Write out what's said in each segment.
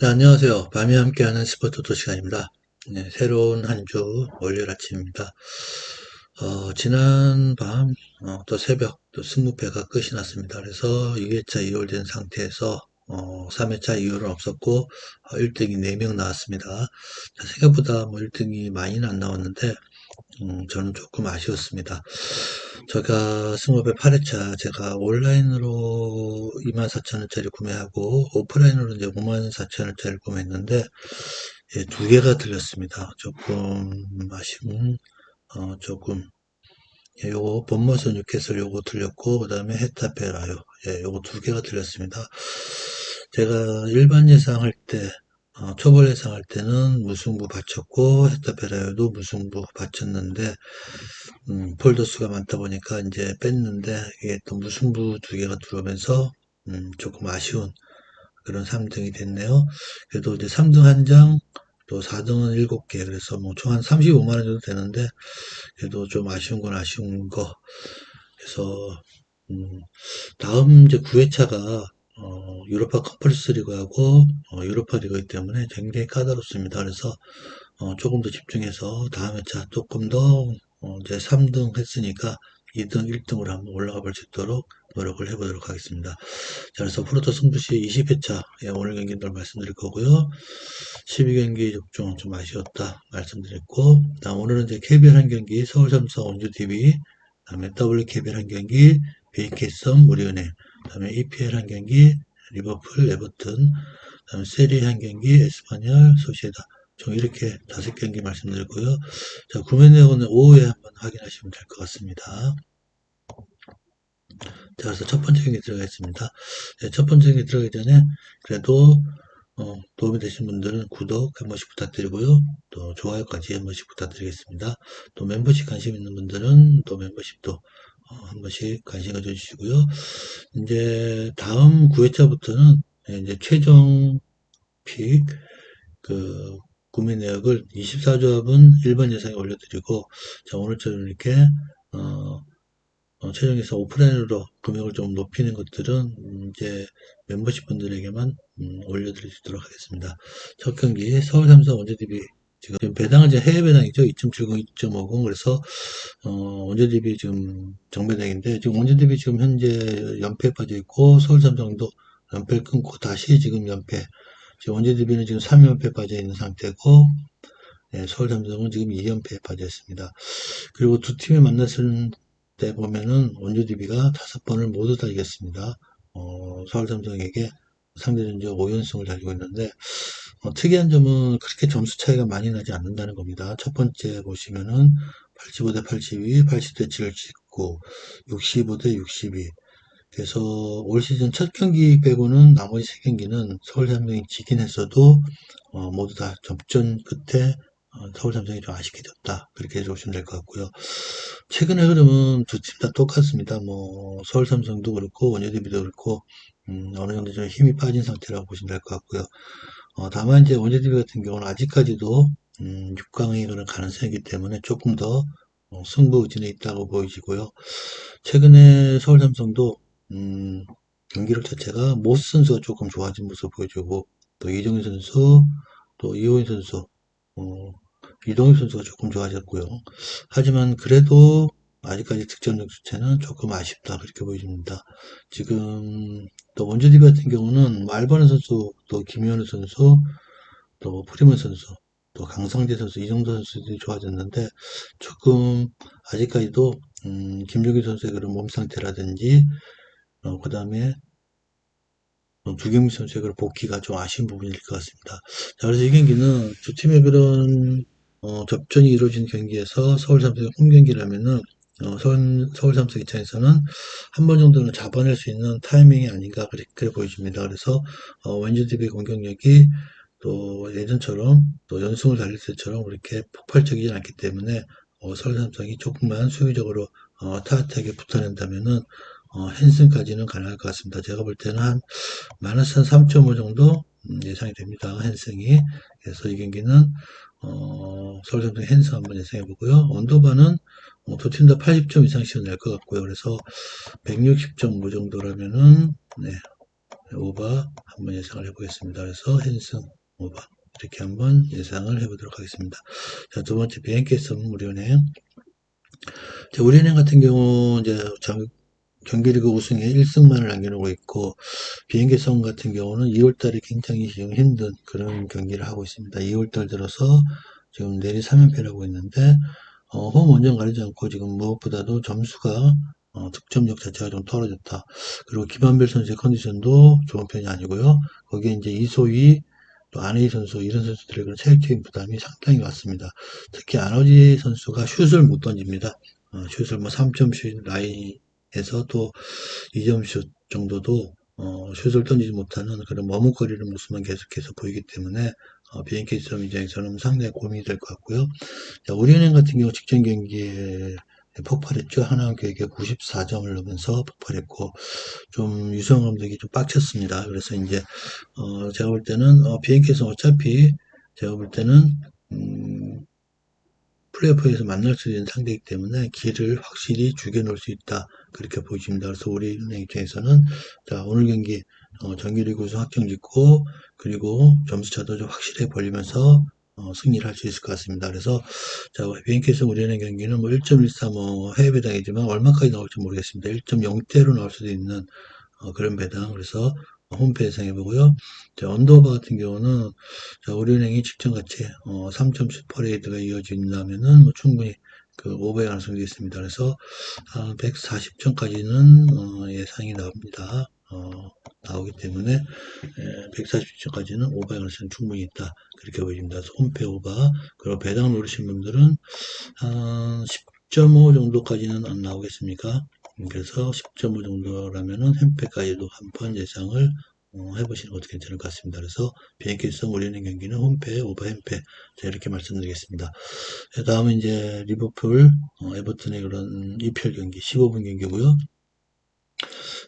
네, 안녕하세요. 밤이 함께하는 스포츠도 시간입니다. 네, 새로운 한 주 월요일 아침입니다. 어, 지난 밤, 어, 또 새벽, 또 승무패가 끝이 났습니다. 그래서 2회차 이월된 상태에서, 어, 3회차 이후는 없었고, 어, 1등이 4명 나왔습니다. 자, 생각보다 뭐 1등이 많이는 안 나왔는데, 음, 저는 조금 아쉬웠습니다. 제가 스몰배 8회차 제가 온라인으로 24,000원짜리 구매하고 오프라인으로 이제 54,000원짜리 구매했는데 예, 두 개가 들렸습니다. 조금 아쉬운 어, 조금 예, 요거 본머스 뉴캐슬 요거 들렸고 그 다음에 헤타페라요 예, 요거 두 개가 들렸습니다. 제가 일반 예상할 때 어, 초벌 예상할 때는 무승부 바쳤고 헤타페라요도 무승부 바쳤는데 음, 폴더 수가 많다 보니까 이제 뺐는데 이게 또 무승부 두 개가 들어오면서 음, 조금 아쉬운 그런 3등이 됐네요. 그래도 이제 3등 한 장, 또 4등은 7개, 그래서 뭐 총 한 35만원 정도 되는데, 그래도 좀 아쉬운 건 아쉬운 거. 그래서, 음, 다음 이제 9회차가, 어, 유로파 컨퍼런스 리그하고, 어, 유로파 리그이기 때문에 굉장히 까다롭습니다. 그래서, 어, 조금 더 집중해서 다음 회차 조금 더, 어, 이제 3등 했으니까 2등, 1등으로 한번 올라가 볼 수 있도록 노력을 해보도록 하겠습니다. 자, 그래서 프로토 승부시 20회차 예, 오늘 경기들 말씀드릴 거고요. 12경기 접종 좀 아쉬웠다 말씀드렸고, 다음 오늘은 이제 KBL 한 경기 서울 삼성 원주 TV, 다음에 WKBL 한 경기 BK썸 우리은행, 다음에 EPL 한 경기 리버풀 에버튼, 다음에 세리 한 경기 에스파뇰 소시에다. 총 이렇게 다섯 경기 말씀드렸고요. 자, 구매 내역은 오후에 한번 확인하시면 될 것 같습니다. 자, 그래서 첫 번째 경기 들어가겠습니다. 네, 첫 번째 경기 들어가기 전에 그래도 어, 도움이 되신 분들은 구독 한 번씩 부탁드리고요. 또 좋아요까지 한 번씩 부탁드리겠습니다. 또 멤버십 관심 있는 분들은 또 멤버십도 어, 한 번씩 관심 가져주시고요. 이제 다음 9회차부터는 이제 최종 픽, 그, 구매 내역을 24조합은 1번 예상에 올려드리고, 자, 오늘처럼 이렇게, 어, 어, 최종에서 오프라인으로 금액을 좀 높이는 것들은 이제 멤버십 분들에게만 음, 있도록 하겠습니다. 첫 경기 서울 삼성 원제DB 지금 배당은 이제 해외 배당이죠. 2.70, 2.50 그래서 어, 원제DB 지금 정배당인데 지금 원제DB 지금 현재 연패에 빠져 있고 서울 삼성도 연패를 끊고 다시 지금 연패. 지금 원제DB는 지금 3연패에 빠져 있는 상태고 네, 서울 삼성은 지금 2연패에 빠져 있습니다. 그리고 두 팀이 만났을 때 보면은 원주 DB가 다섯 번을 모두 다 이겼습니다. 어, 서울 삼성에게 상대전적 5연승을 달리고 있는데 어, 특이한 점은 그렇게 점수 차이가 많이 나지 않는다는 겁니다. 첫 번째 보시면은 85 대 82, 80 대 79, 65 대 62. 그래서 올 시즌 첫 경기 빼고는 나머지 세 경기는 서울 삼성이 지긴 했어도 어, 모두 다 접전 끝에 어, 서울 삼성이 좀 아쉽게 졌다. 그렇게 보시면 될 것 같고요. 최근의 흐름은 두 팀 다 똑같습니다. 뭐 서울 삼성도 그렇고 원효대비도 그렇고 음, 어느 정도 좀 힘이 빠진 상태라고 보시면 될 것 같고요. 어, 다만 이제 원효대비 같은 경우는 아직까지도 음, 6강에 그런 가능성이기 때문에 조금 더 어, 승부 의진에 있다고 보이시고요. 최근에 서울 삼성도 음, 경기력 자체가 모스 선수가 조금 좋아진 모습을 보여주고 또 이종희 선수 또 이호인 선수 어, 이동엽 선수가 조금 좋아졌고요. 하지만 그래도 아직까지 득점력 수치는 조금 아쉽다 그렇게 보여집니다. 지금 또 원주디 같은 경우는 말버는 선수, 또 김현우 선수, 또 프리먼 선수, 또 강성재 선수, 이정도 선수들이 좋아졌는데 조금 아직까지도 음, 김종기 선수의 그런 몸 상태라든지 어, 그 다음에 어, 두경미 선수의 그런 복귀가 좀 아쉬운 부분일 것 같습니다. 자, 그래서 이 경기는 두 팀의 그런 어, 접전이 이루어진 경기에서 서울 삼성의 홈 경기라면은 어, 서울, 서울 삼성 입장에서는 한 번 정도는 잡아낼 수 있는 타이밍이 아닌가 그렇게, 보여집니다. 그래서 어, 원주DB 공격력이 또 예전처럼 또 연승을 달릴 때처럼 그렇게 폭발적이지 않기 때문에 어, 서울 삼성이 조금만 수비적으로 어, 타이트하게 붙어낸다면은 어, 헨슨까지는 가능할 것 같습니다. 제가 볼 때는 한 마이너스 한 3.5 정도 음, 예상이 됩니다. 헨슨이 그래서 이 경기는 어, 서울 삼성 헨슨 한번 예상해 보고요. 언더바는 어, 두 팀 다 80점 이상씩은 낼것 같고요. 그래서 160.5 정도라면은 네, 오바 한번 예상을 해보겠습니다. 그래서 현승 오바 이렇게 한번 예상을 해보도록 하겠습니다. 자, 두 번째 비행기성 우리은행. 자, 우리은행 같은 경우 이제 정, 경기리그 우승에 1승만을 남겨놓고 있고 비행기성 같은 경우는 2월달에 굉장히 지금 힘든 그런 경기를 하고 있습니다. 2월달 들어서 지금 내리 3연패를 하고 있는데 어, 홈 원정 가리지 않고 지금 무엇보다도 점수가 어, 득점력 자체가 좀 떨어졌다. 그리고 김한별 선수의 컨디션도 좋은 편이 아니고요. 거기에 이제 이소희 또 안혜희 선수 이런 선수들의 그런 체력적인 부담이 상당히 왔습니다. 특히 안호지 선수가 슛을 못 던집니다. 어, 슛을 뭐 3점 슛 라인에서 또 2점 슛 정도도 어, 슛을 던지지 못하는 그런 머뭇거리는 모습만 계속해서 보이기 때문에 어, BNK 점 입장에서는 상당히 고민이 될 것 같고요. 자, 우리은행 같은 경우 직전 경기에 폭발했죠. 하나교육에 94점을 넣으면서 폭발했고, 좀 유성 감독이 좀 빡쳤습니다. 그래서 이제, 어, 제가 볼 때는, 어, 비행기에서 어차피 제가 볼 때는, 음, 플레이오프에서 만날 수 있는 상대이기 때문에 길을 확실히 죽여놓을 수 있다. 그렇게 보여집니다. 그래서 우리 은행 입장에서는, 자, 오늘 경기, 어, 정규리그 우승 확정 짓고, 그리고 점수차도 좀 확실히 벌리면서, 어, 승리를 할 수 있을 것 같습니다. 그래서 자 BNK에서 우리은행 경기는 뭐 1.14뭐 해외 배당이지만 얼마까지 나올지 모르겠습니다. 1.0대로 나올 수도 있는 어, 그런 배당 그래서 홈페이지 예상해 보고요. 자 언더바 같은 경우는 자 우리은행이 직전 같이 어, 3.10 퍼레이드가 이어진다면은 뭐 충분히 그 오버의 가능성이 있습니다. 그래서 아, 140점까지는 어, 예상이 나옵니다. 어, 나오기 때문에 140점까지는 오버의 가능성이 충분히 있다. 그렇게 보입니다. 홈페 오버 그리고 배당 노리신 분들은 한 10.5 정도까지는 안 나오겠습니까? 그래서 10.5 정도라면은 햄페까지도 한 번 예상을 어, 해보시는 것도 괜찮을 것 같습니다. 그래서 비행기성 올리는 경기는 홈페, 오버 햄페 자, 이렇게 말씀드리겠습니다. 다음은 이제 리버풀, 어, 에버튼의 그런 2편 경기, 15분 경기고요.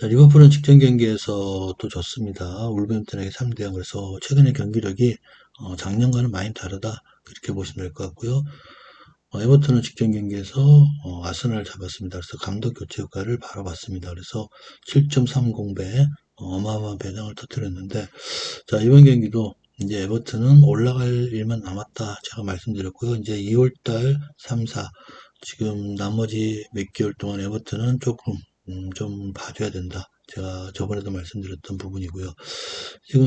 자, 리버풀은 직전 경기에서 또 졌습니다. 울버햄튼에게 3대 0 그래서 최근의 경기력이 어, 작년과는 많이 다르다 그렇게 보시면 될 것 같고요. 어, 에버튼은 직전 경기에서 어, 아스날을 잡았습니다. 그래서 감독 교체 효과를 바로 봤습니다. 그래서 7.30배 어, 어마어마한 배당을 터뜨렸는데 자 이번 경기도 이제 에버튼은 올라갈 일만 남았다 제가 말씀드렸고요. 이제 2월달 3, 4 지금 나머지 몇 개월 동안 에버튼은 조금 음, 좀 봐줘야 된다. 제가 저번에도 말씀드렸던 부분이고요. 지금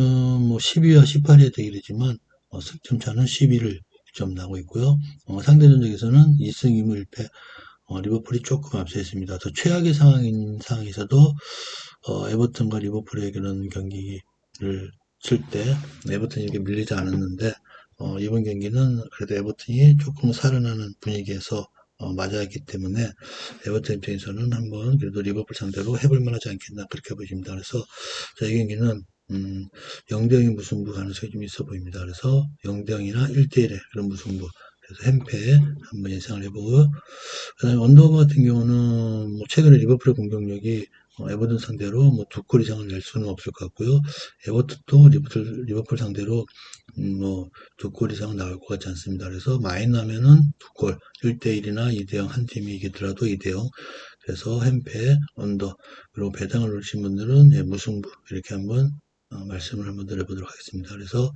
뭐 12와 18의 대결이지만 어, 승점 차는 11을 점 나고 있고요. 어, 상대 전적에서는 2승 2무 1패 어, 리버풀이 조금 앞서 있습니다. 더 최악의 상황인 상황에서도 어, 에버튼과 리버풀의 그런 경기를 칠 때 에버튼이 이렇게 밀리지 않았는데 어, 이번 경기는 그래도 에버튼이 조금 살아나는 분위기에서 어, 맞아 있기 때문에 에버튼 입장에서는 한번 그래도 리버풀 상대로 해볼 만하지 않겠나 그렇게 보입니다. 그래서 이 경기는 음, 0대0의 무승부 가능성이 좀 있어 보입니다. 그래서 0대0이나 1대1의 그런 무승부. 그래서 햄페 한번 예상을 해보고, 그 다음에 언더버 같은 경우는 뭐 최근에 리버풀의 공격력이 어, 에버ton 상대로 뭐 두 골 이상을 낼 수는 없을 것 같고요. 에버튼도 리버풀, 리버풀 상대로 음, 뭐두 골 이상 나올 것 같지 않습니다. 그래서 많이 나면은 두 골, 1대1이나 2대0 한 팀이 이기더라도 2대0. 그래서 햄페, 언더, 그리고 배당을 놓으신 분들은 예, 무승부 이렇게 한번 어, 말씀을 한번 드려보도록 하겠습니다. 그래서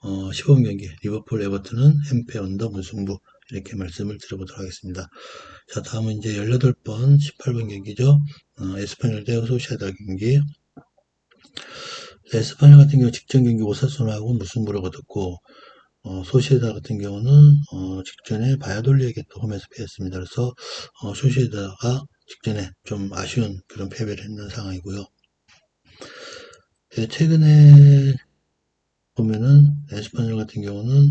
어, 15분 경기 리버풀 에버튼은 햄페 언더 무승부 이렇게 말씀을 드려보도록 하겠습니다. 자 다음은 이제 18번 18번 경기죠. 어, 에스파뇰 대 소시아다 경기 에스파뇰 같은 경우 직전 경기 오사순하고 무승부를 거뒀고 어, 소시에다 같은 경우는 어, 직전에 바야돌리에게 또 홈에서 패했습니다. 그래서 어, 소시에다가 직전에 좀 아쉬운 그런 패배를 했는 상황이고요. 예, 최근에 보면은 에스파뇰 같은 경우는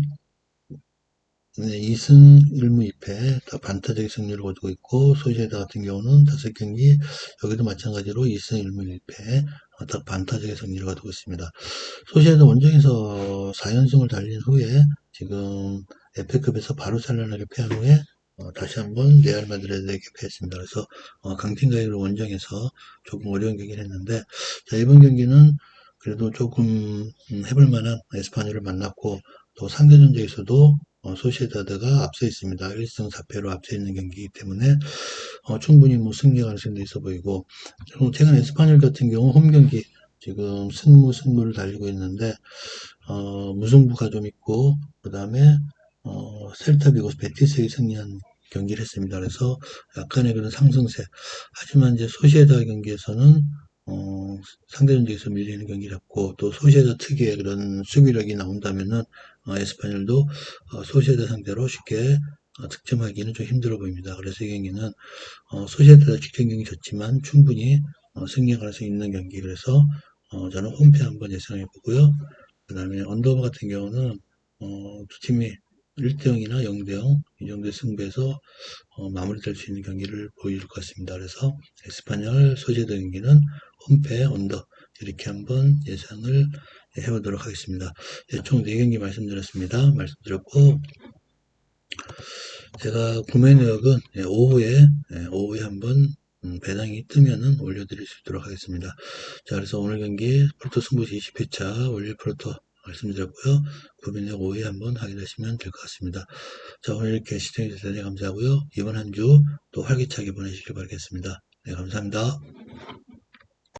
네, 2승 1무 2패 반타적인 승리를 거두고 있고 소시에다 같은 경우는 다섯 경기 여기도 마찬가지로 2승 1무 1패 딱 반타적인 승리를 거두고 있습니다. 소시에다 원정에서 4연승을 달린 후에 지금 에페급에서 바로 살아나게 패한 후에 어, 다시 한번 레알 마드리드에게 패했습니다. 그래서 어, 강팀과의 원정에서 조금 어려운 경기를 했는데 자, 이번 경기는 그래도 조금 음, 해볼 만한 에스파뇰을 만났고 또 상대 전적에서도 어, 소시에다드가 앞서 있습니다. 1승 4패로 앞서 있는 경기이기 때문에 어, 충분히 뭐 승리 가능성도 있어 보이고 최근 에스파뇰 같은 경우 홈 경기 지금 승무, 승무를 달리고 있는데, 어, 무승부가 좀 있고, 그 다음에, 어, 셀타 비고 베티스에 승리한 경기를 했습니다. 그래서 약간의 그런 상승세. 하지만 이제 소시에다 경기에서는, 어, 상대전적에서 밀리는 경기를 했고, 또 소시에다 특유의 그런 수비력이 나온다면은, 어, 에스파뇰도 어, 소시에다 상대로 쉽게 어, 득점하기는 좀 힘들어 보입니다. 그래서 이 경기는 어, 소시에다 직전 경기 졌지만 충분히 어, 승리할 가능성이 있는 경기 그래서 어, 저는 홈페 한번 예상해 보고요. 그 다음에 언더버 같은 경우는 어, 두 팀이 1대0이나 0대0 이 정도의 승부에서 어, 마무리될 수 있는 경기를 보여줄 것 같습니다. 그래서 에스파뇰 소시에다 경기는 홈페 언더 이렇게 한번 예상을 해보도록 하겠습니다. 예, 총 4경기 말씀드렸습니다. 말씀드렸고 제가 구매 내역은 예, 오후에 예, 오후에 한번 음, 배당이 뜨면은 올려드릴 수 있도록 하겠습니다. 자, 그래서 오늘 경기 프로토 승부시 20회차 올릴 프로토 말씀드렸고요. 구매 내역 오후에 한번 확인하시면 될 것 같습니다. 자, 오늘 이렇게 시청해주셔서 감사하고요. 이번 한 주 또 활기차게 보내시길 바라겠습니다. 네, 감사합니다.